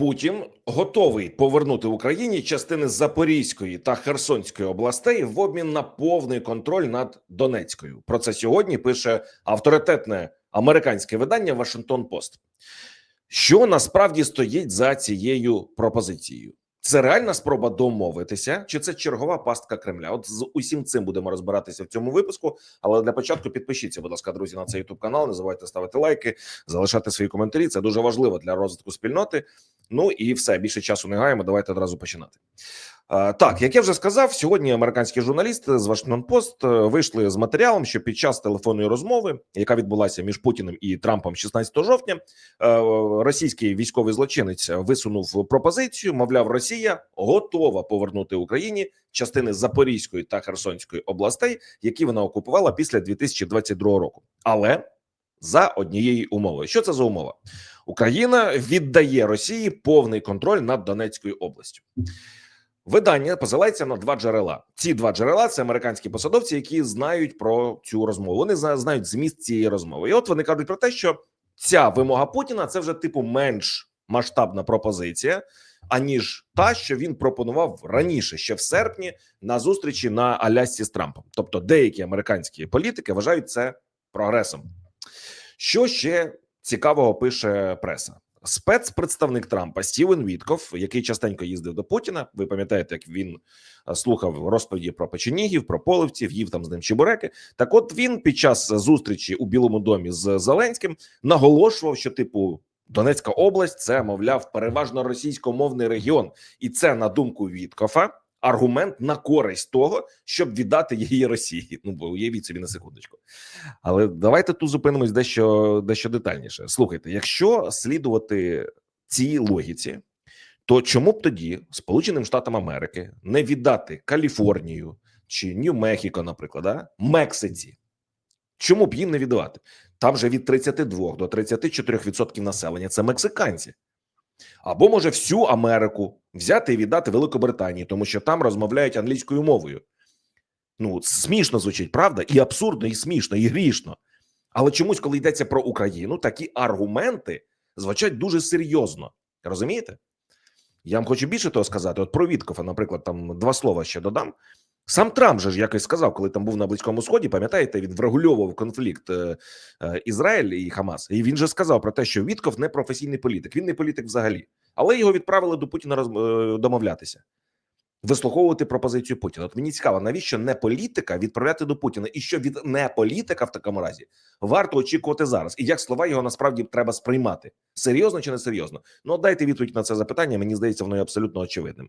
Путін готовий повернути Україні частини Запорізької та Херсонської областей в обмін на повний контроль над Донецькою. Про це сьогодні пише авторитетне американське видання Вашингтон Пост. Що насправді стоїть за цією пропозицією? Це реальна спроба домовитися, чи це чергова пастка Кремля? От з усім цим будемо розбиратися в цьому випуску. Але для початку підпишіться, будь ласка, друзі, на цей youtube канал. Не забувайте ставити лайки, залишати свої коментарі. Це дуже важливо для розвитку спільноти. Ну і все більше часу не гаємо. Давайте одразу починати. Так, як я вже сказав, сьогодні американські журналісти з Washington Post е, вийшли з матеріалом, що під час телефонної розмови, яка відбулася між Путіним і Трампом 16 жовтня, е, російський військовий злочинець висунув пропозицію. Мовляв, Росія готова повернути Україні частини Запорізької та Херсонської областей, які вона окупувала після 2022 року, але за однією умовою. Що це за умова? Україна віддає Росії повний контроль над Донецькою областю. Видання посилається на два джерела. Ці два джерела це американські посадовці, які знають про цю розмову. Вони знають зміст цієї розмови. І от вони кажуть про те, що ця вимога Путіна це вже типу менш масштабна пропозиція, аніж та, що він пропонував раніше, ще в серпні, на зустрічі на Алясці з Трампом. Тобто, деякі американські політики вважають це прогресом. Що ще цікавого пише преса? Спецпредставник Трампа Стівен Вітков, який частенько їздив до Путіна. Ви пам'ятаєте, як він е, слухав розповіді про печенігів, про поливців, їв там з ним чебуреки. Так, от він під час зустрічі у Білому домі з Зеленським наголошував, що типу. Донецька область це мовляв переважно російськомовний регіон, і це на думку Віткофа аргумент на користь того, щоб віддати її Росії. Ну бо уявіть собі на секундочку. Але давайте тут зупинимось дещо дещо детальніше. Слухайте, якщо слідувати цій логіці, то чому б тоді Сполученим Штатам Америки не віддати Каліфорнію чи Нью-Мехіко, наприклад, да? Мексиці? Чому б їм не віддавати? Там же від 32 до 34% населення це мексиканці. Або може всю Америку взяти і віддати Великобританії, тому що там розмовляють англійською мовою. Ну, смішно звучить, правда? І абсурдно, і смішно, і грішно. Але чомусь, коли йдеться про Україну, такі аргументи звучать дуже серйозно. Розумієте? Я вам хочу більше того сказати. От про Віткофа, наприклад, там два слова ще додам. Сам Трамп же ж якось сказав, коли там був на близькому сході, пам'ятаєте, він врегульовував конфлікт е, е, Ізраїль і Хамас. І він же сказав про те, що Вітков не професійний політик. Він не політик взагалі, але його відправили до Путіна роз, е, домовлятися, вислуховувати пропозицію Путіна. От мені цікаво, навіщо не політика відправляти до Путіна, і що від не політика в такому разі варто очікувати зараз, і як слова його насправді треба сприймати серйозно чи не серйозно? Ну дайте відповідь на це запитання. Мені здається, воно є абсолютно очевидним.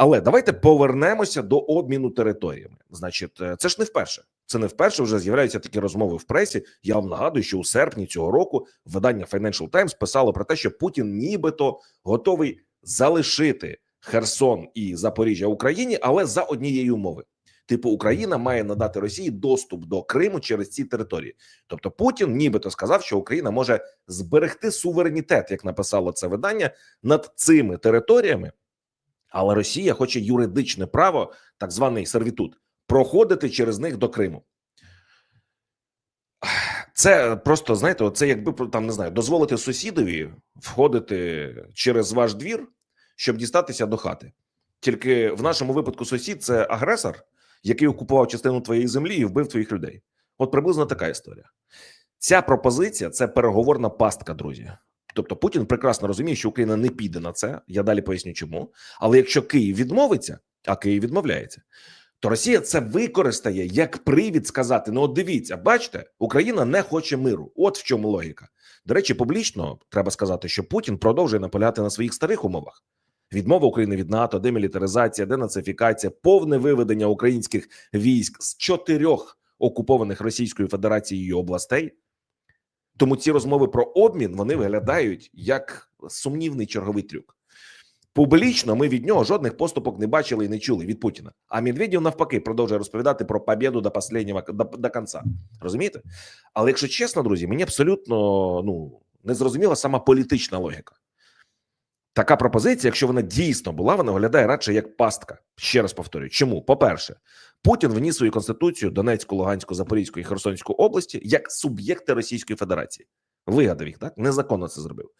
Але давайте повернемося до обміну територіями. Значить, е, це ж не вперше. Це не вперше вже з'являються такі розмови в пресі. Я вам нагадую, що у серпні цього року видання Financial Times писало про те, що Путін нібито готовий залишити Херсон і Запоріжжя Україні, але за однієї умови. Типу, Україна має надати Росії доступ до Криму через ці території. Тобто, Путін нібито сказав, що Україна може зберегти суверенітет, як написало це видання, над цими територіями. Але Росія хоче юридичне право, так званий сервітут, проходити через них до Криму. Це просто знаєте, це якби там не знаю, дозволити сусідові входити через ваш двір, щоб дістатися до хати. Тільки в нашому випадку сусід це агресор, який окупував частину твоєї землі і вбив твоїх людей. От приблизно така історія. Ця пропозиція це переговорна пастка, друзі. Тобто Путін прекрасно розуміє, що Україна не піде на це. Я далі поясню, чому. Але якщо Київ відмовиться, а Київ відмовляється, то Росія це використає як привід сказати: ну, от дивіться, бачите, Україна не хоче миру. От в чому логіка. До речі, публічно треба сказати, що Путін продовжує наполягати на своїх старих умовах. Відмова України від НАТО, демілітаризація, денацифікація, повне виведення українських військ з чотирьох окупованих Російською Федерацією областей. Тому ці розмови про обмін вони виглядають як сумнівний черговий трюк. Публічно ми від нього жодних поступок не бачили і не чули від Путіна. А Медведєв навпаки продовжує розповідати про побіду до останнього до, до кінця. Розумієте? Але якщо чесно, друзі, мені абсолютно ну не зрозуміла сама політична логіка. Така пропозиція, якщо вона дійсно була, вона виглядає радше як пастка. Ще раз повторюю, чому? По-перше, Путін вніс свою конституцію Донецьку, Луганську, Запорізьку і Херсонську області як суб'єкти Російської Федерації. Вигадав їх так незаконно це зробив.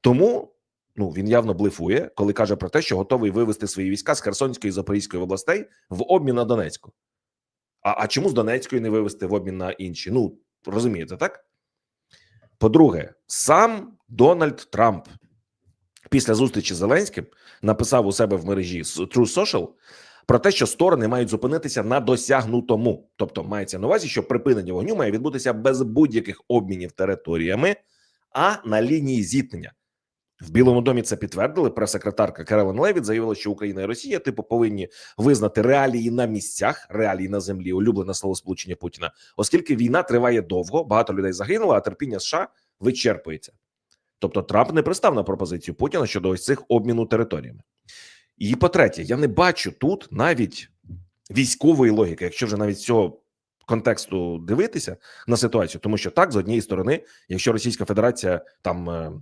Тому Ну він явно блефує, коли каже про те, що готовий вивести свої війська з Херсонської і Запорізької областей в обмін на Донецьку. А, а чому з Донецької не вивести в обмін на інші? Ну розумієте, так? По-друге, сам Дональд Трамп після зустрічі з Зеленським написав у себе в мережі True Social про те, що сторони мають зупинитися на досягнутому. Тобто мається на увазі, що припинення вогню має відбутися без будь-яких обмінів територіями, а на лінії зіткнення. В Білому домі це підтвердили. Прес-секретарка Керолин Левіт заявила, що Україна і Росія типу повинні визнати реалії на місцях, реалії на землі, улюблене слово сполучення Путіна, оскільки війна триває довго, багато людей загинуло, а терпіння США вичерпується. Тобто Трамп не пристав на пропозицію Путіна щодо ось цих обміну територіями. І по-третє, я не бачу тут навіть військової логіки, якщо вже навіть з цього контексту дивитися на ситуацію, тому що так з однієї сторони, якщо Російська Федерація там е,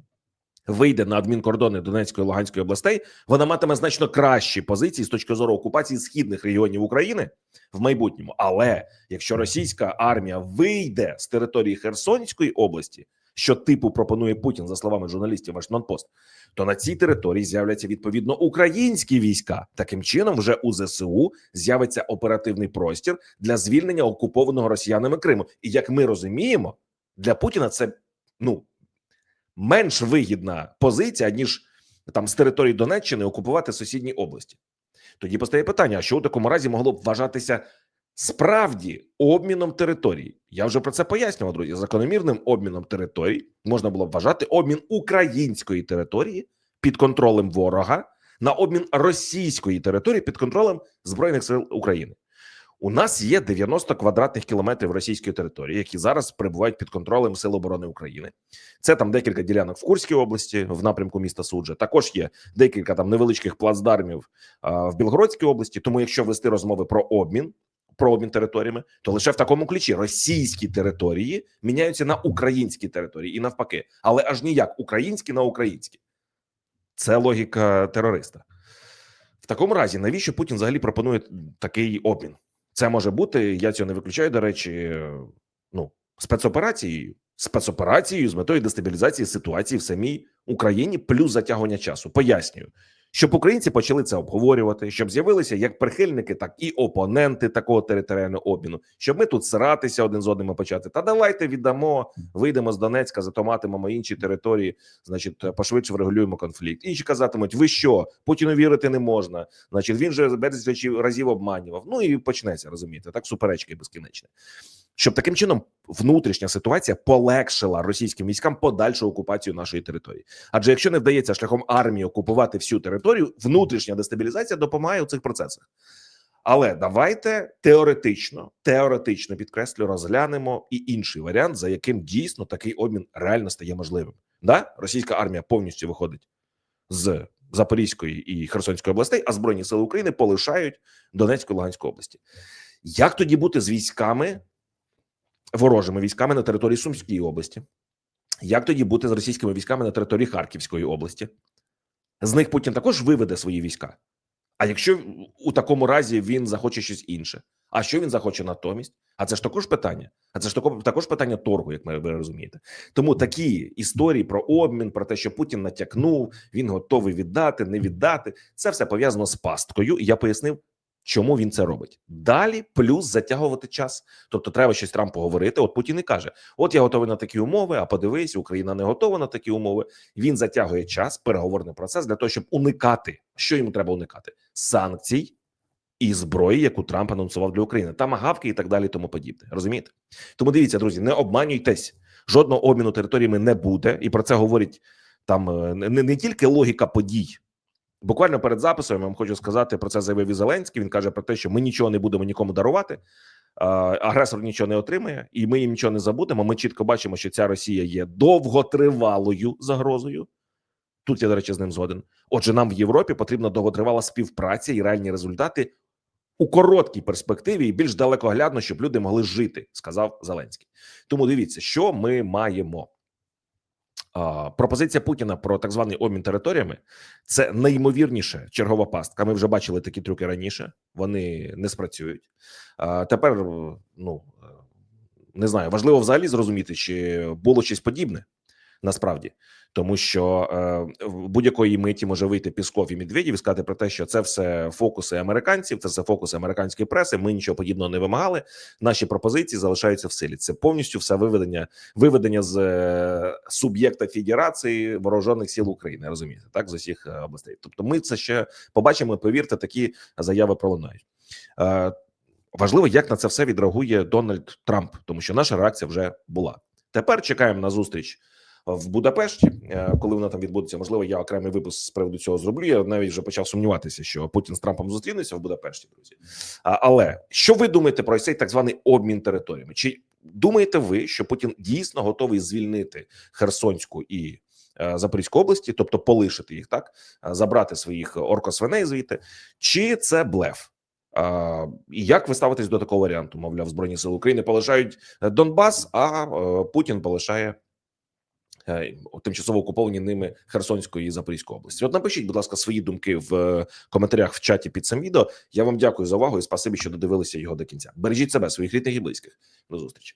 вийде на адмінкордони Донецької і Луганської областей, вона матиме значно кращі позиції з точки зору окупації східних регіонів України в майбутньому. Але якщо російська армія вийде з території Херсонської області, що типу пропонує Путін за словами журналістів Вашингтон-Пост, то на цій території з'являться відповідно українські війська. Таким чином, вже у ЗСУ з'явиться оперативний простір для звільнення окупованого росіянами Криму. І як ми розуміємо, для Путіна це ну менш вигідна позиція ніж там з території Донеччини окупувати сусідні області. Тоді постає питання: а що у такому разі могло б вважатися справді обміном територій? Я вже про це пояснював, друзі. Закономірним обміном територій можна було б вважати обмін української території під контролем ворога на обмін російської території під контролем збройних сил України. У нас є 90 квадратних кілометрів російської території, які зараз перебувають під контролем Сил оборони України. Це там декілька ділянок в Курській області, в напрямку міста Суджа. Також є декілька там невеличких плацдармів а, в Білгородській області. Тому, якщо вести розмови про обмін, про обмін територіями, то лише в такому ключі російські території міняються на українські території і навпаки, але аж ніяк українські на українські. Це логіка терориста. В такому разі, навіщо Путін взагалі пропонує такий обмін? Це може бути, я цього не виключаю, до речі, ну, спецоперацією, спецоперацією з метою дестабілізації ситуації в самій Україні, плюс затягування часу. Пояснюю, щоб українці почали це обговорювати, щоб з'явилися як прихильники, так і опоненти такого територіального обміну, щоб ми тут сиратися один з одним і почати. Та давайте віддамо, вийдемо з Донецька, затоматимемо інші території, значить, пошвидше врегулюємо конфлікт. Інші казатимуть, ви що, Путіну вірити не можна. Значить, він же безліч разів обманював. Ну і почнеться, розумієте, так суперечки безкінечні. Щоб таким чином внутрішня ситуація полегшила російським військам подальшу окупацію нашої території. Адже якщо не вдається шляхом армії окупувати всю територію, внутрішня дестабілізація допомагає у цих процесах. Але давайте теоретично, теоретично підкреслю, розглянемо і інший варіант, за яким дійсно такий обмін реально стає можливим. Да, російська армія повністю виходить з Запорізької і Херсонської областей, а збройні сили України полишають Донецьку і Луганську області. Як тоді бути з військами? Ворожими військами на території Сумської області. Як тоді бути з російськими військами на території Харківської області? З них Путін також виведе свої війська. А якщо у такому разі він захоче щось інше, а що він захоче натомість? А це ж також питання. А це ж також питання торгу, як ви розумієте. Тому такі історії про обмін, про те, що Путін натякнув, він готовий віддати, не віддати. Це все пов'язано з пасткою. І я пояснив, Чому він це робить? Далі плюс затягувати час. Тобто, треба щось Трампу говорити. От Путін і каже: От я готовий на такі умови. А подивись, Україна не готова на такі умови. Він затягує час, переговорний процес для того, щоб уникати, що йому треба уникати санкцій і зброї, яку Трамп анонсував для України, тамагавки і так далі. Тому подібне. Розумієте? Тому дивіться, друзі, не обманюйтесь. Жодного обміну територіями не буде, і про це говорить там е, не, не тільки логіка подій. Буквально перед записом я вам хочу сказати про це заявив і Зеленський. Він каже про те, що ми нічого не будемо нікому дарувати. Агресор нічого не отримає, і ми їм нічого не забудемо. Ми чітко бачимо, що ця Росія є довготривалою загрозою. Тут я до речі з ним згоден. Отже, нам в Європі потрібна довготривала співпраця і реальні результати у короткій перспективі і більш далекоглядно, щоб люди могли жити, сказав Зеленський. Тому дивіться, що ми маємо. Пропозиція Путіна про так званий обмін територіями це неймовірніше чергова пастка. Ми вже бачили такі трюки раніше. Вони не спрацюють. Тепер ну не знаю, важливо взагалі зрозуміти, чи було щось подібне насправді, тому що е, в будь-якої миті може вийти Пісков і Медведєв і сказати про те, що це все фокуси американців, це все фокуси американської преси. Ми нічого подібного не вимагали. Наші пропозиції залишаються в силі. Це повністю все виведення виведення з е, суб'єкта федерації вооружених сил України. Розумієте, так з усіх е, областей. Тобто, ми це ще побачимо. Повірте, такі заяви пролунають. Е, Важливо, як на це все відреагує Дональд Трамп, тому що наша реакція вже була. Тепер чекаємо на зустріч в Будапешті, е, коли вона там відбудеться. Можливо, я окремий випуск з приводу цього зроблю. Я навіть вже почав сумніватися, що Путін з Трампом зустрінеться в Будапешті, друзі. Але що ви думаєте про цей так званий обмін територіями? Чи думаєте ви, що Путін дійсно готовий звільнити Херсонську і е, Запорізьку області, тобто полишити їх, так е, забрати своїх оркосвиней звідти, чи це блеф? І як ви ставитесь до такого варіанту? Мовляв, збройні сили України полишають Донбас, а Путін полишає тимчасово окуповані ними Херсонської і Запорізької області. От напишіть, будь ласка, свої думки в е, коментарях в чаті під цим відео. Я вам дякую за увагу і спасибі, що додивилися його до кінця. Бережіть себе, своїх рідних і близьких. До зустрічі.